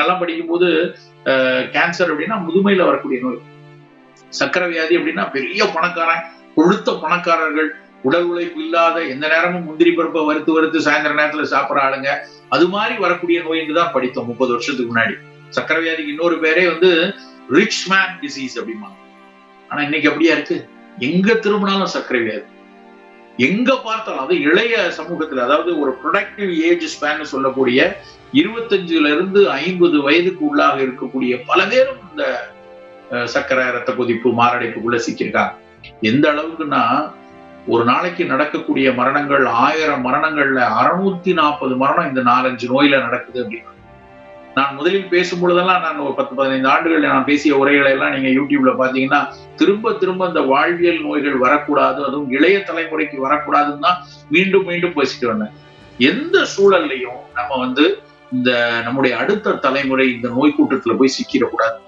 நாங்கெல்லாம் படிக்கும்போது கேன்சர் அப்படின்னா முதுமையில வரக்கூடிய நோய். சக்கரை வியாதி அப்படின்னா பெரிய பணக்காரன் கொழுத்த பணக்காரர்கள் உடல் உழைப்பு இல்லாத எந்த நேரமும் முந்திரி பருப்பை வறுத்து வறுத்து சாயந்தர நேரத்துல சாப்பிட்ற ஆளுங்க அது மாதிரி வரக்கூடிய நோய்னு தான் படித்தோம் முப்பது வருஷத்துக்கு முன்னாடி. சக்கரை வியாதிக்கு இன்னொரு பேரே வந்து ரிச் மேன் டிசீஸ் அப்படிம்பாங்க. ஆனா இன்னைக்கு அப்படியா இருக்கு? எங்க திரும்பினாலும் சர்க்கரை வியாதி. எங்க பார்த்தாலும் அது இளைய சமூகத்துல அதாவது ஒரு ப்ரொடக்டிவ் ஏஜ் ஸ்பேன் சொல்லக்கூடிய இருபத்தஞ்சுல இருந்து ஐம்பது வயதுக்கு உள்ளாக இருக்கக்கூடிய பல பேரும் இந்த அஹ், சர்க்கரை ரத்த கொதிப்பு மாரடைப்புக்குள்ள சிக்கியிருக்காங்க. எந்த அளவுக்குன்னா ஒரு நாளைக்கு நடக்கக்கூடிய மரணங்கள் ஆயிரம் மரணங்கள்ல அறுநூத்தி நாற்பது மரணம் இந்த நாலஞ்சு நோயில நடக்குது அப்படின்னு நான் முதலில் பேசும் பொழுதெல்லாம் நான் ஒரு பத்து பதினைந்து ஆண்டுகள் நான் பேசிய உரைகளை எல்லாம் நீங்க யூடியூப்ல பாத்தீங்கன்னா திரும்ப திரும்ப இந்த வாழ்வியல் நோய்கள் வரக்கூடாது அதுவும் இளைய தலைமுறைக்கு வரக்கூடாதுன்னு தான் மீண்டும் மீண்டும் பேசிட்டு வந்தேன். எந்த சூழல்லையும் நம்ம வந்து இந்த நம்முடைய அடுத்த தலைமுறை இந்த நோய் கூட்டத்துல போய் சிக்கிடக்கூடாது.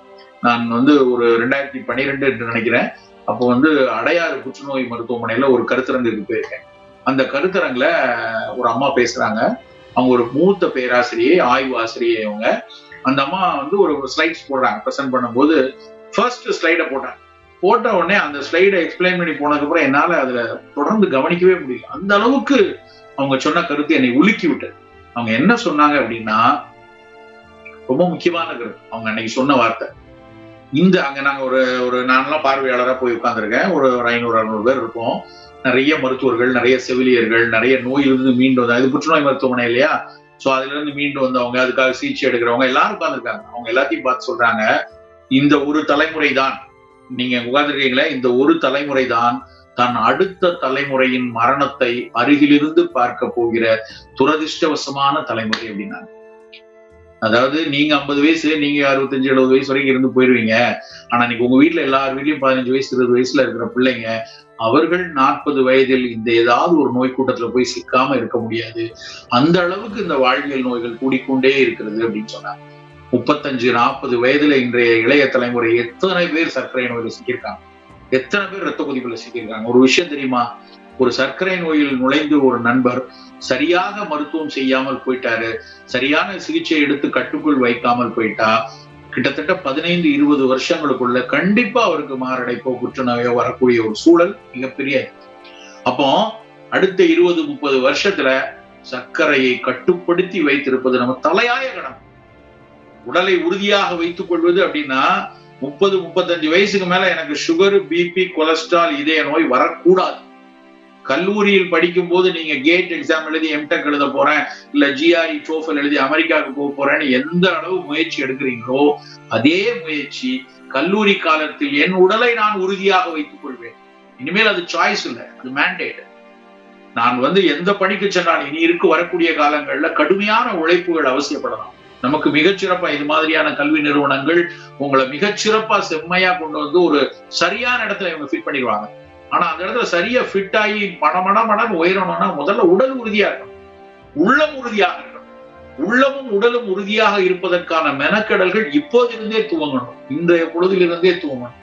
நான் வந்து ஒரு ரெண்டாயிரத்தி பன்னிரெண்டு என்று நினைக்கிறேன். அப்போ வந்து அடையாறு புற்றுநோய் மருத்துவமனையில ஒரு கருத்தரங்குக்கு போயிருக்கேன். அந்த கருத்தரங்குல ஒரு அம்மா பேசுறாங்க. அவங்க ஒரு மூத்த பேராசிரியை ஆய்வு ஆசிரியை அவங்க அந்த அம்மா வந்து ஒரு ஸ்லைட்ஸ் போடுறாங்க. ப்ரெசென்ட் பண்ணும்போது ஃபர்ஸ்ட் ஸ்லைடை போட்டாங்க. போட்ட உடனே அந்த ஸ்லைடை எக்ஸ்பிளைன் பண்ணி போனதுக்கு அப்புறம் என்னால அதுல தொடர்ந்து கவனிக்கவே முடியல. அந்த அளவுக்கு அவங்க சொன்ன கருத்து என்னை உலுக்கி விட்டது. அவங்க என்ன சொன்னாங்க அப்படின்னா ரொம்ப முக்கியமான கருத்து. அவங்க அன்னைக்கு சொன்ன வார்த்தை. இந்த அங்க நாங்க ஒரு ஒரு நான்லாம் பார்வையாளரா போய் உட்காந்துருக்கேன் ஒரு ஒரு ஐநூறு அறுநூறு பேர் இருப்போம். நிறைய மருத்துவர்கள் நிறைய செவிலியர்கள் நிறைய நோயிலிருந்து மீண்டு வந்தாங்க இது புற்றுநோய் மருத்துவமனை இல்லையா? ஸோ அதுல இருந்து மீண்டு வந்தவங்க அதுக்காக சிகிச்சை எடுக்கிறவங்க எல்லாரும் உட்காந்துருக்காங்க அவங்க எல்லாத்தையும் பார்த்து சொல்றாங்க. இந்த ஒரு தலைமுறை தான் நீங்க உட்கார்ந்துருக்கீங்களே இந்த ஒரு தலைமுறை தான் தன் அடுத்த தலைமுறையின் மரணத்தை அருகிலிருந்து பார்க்க போகிற துரதிர்ஷ்டவசமான தலைமுறை அப்படின்னாங்க. அதாவது நீங்க ஐம்பது வயசு நீங்க அறுபத்தஞ்சு எழுபது வயசு வரைக்கும் இருந்து போயிருவீங்க. ஆனா இன்னைக்கு உங்க வீட்டுல எல்லார் வீட்லயும் பதினஞ்சு வயசு இருபது வயசுல இருக்கிற பிள்ளைங்க அவர்கள் நாற்பது வயதில் இந்த ஏதாவது ஒரு நோய் கூட்டத்துல போய் சிக்காம இருக்க முடியாது. அந்த அளவுக்கு இந்த வாழ்வியல் நோய்கள் கூடிக்கொண்டே இருக்கிறது அப்படின்னு சொன்னாங்க. முப்பத்தஞ்சு நாற்பது வயதுல இன்றைய இளைய தலைமுறை எத்தனை பேர் சர்க்கரை நோயில சிக்கியிருக்காங்க? எத்தனை பேர் ரத்த கொதிப்புல சிக்கியிருக்காங்க? ஒரு விஷயம் தெரியுமா? ஒரு சர்க்கரை நோயில் நுழைந்து ஒரு நண்பர் சரியாக மருத்துவம் செய்யாமல் போயிட்டாரு சரியான சிகிச்சை எடுத்து கட்டுக்குள் வைக்காமல் போயிட்டா கிட்டத்தட்ட பதினைந்து இருபது வருஷங்களுக்குள்ள கண்டிப்பா அவருக்கு மாரடைப்போ புற்றுநோயோ வரக்கூடிய ஒரு சூழல் மிகப்பெரிய. அப்போ அடுத்த இருபது முப்பது வருஷத்துல சர்க்கரையை கட்டுப்படுத்தி வைத்திருப்பது நம்ம தலையாய கடம். உடலை உறுதியாக வைத்துக் கொள்வது அப்படின்னா முப்பது முப்பத்தஞ்சு வயசுக்கு மேல எனக்கு சுகர் பிபி கொலஸ்ட்ரால் இதய நோய் வரக்கூடாது. கல்லூரியில் படிக்கும் போது நீங்க கேட் எக்ஸாம் எழுதி எம்டெக் எழுத போறேன் இல்ல ஜிஆர்இ டோஃபல் எழுதி அமெரிக்காவுக்கு போக போறேன்னு எந்த அளவு முயற்சி எடுக்கிறீங்களோ அதே முயற்சி கல்லூரி காலத்தில் என் உடலை நான் உறுதியாக வைத்துக் கொள்வேன். இனிமேல் அது சாய்ஸ் இல்லை அது மேண்டேட் நான் வந்து எந்த பணிக்கு சென்றால் இனி இருக்கு வரக்கூடிய காலங்கள்ல கடுமையான உழைப்புகள் அவசியப்படலாம். நமக்கு மிகச்சிறப்பா இது மாதிரியான கல்வி நிறுவனங்கள் உங்களை மிகச்சிறப்பா செம்மையா கொண்டு வந்து ஒரு சரியான இடத்துல இவங்க ஃபிட் பண்ணிடுவாங்க. ஆனா அந்த இடத்துல சரியா ஃபிட் ஆகி மனமன மடம் உயரணும்னா முதல்ல உடல் உறுதியா இருக்கணும். உள்ளம் உறுதியாக இருக்கணும். உள்ளமும் உடலும் உறுதியாக இருப்பதற்கான மெனக்கடல்கள் இப்போதிருந்தே துவங்கணும். இன்றைய பொழுதிலிருந்தே துவங்கணும்.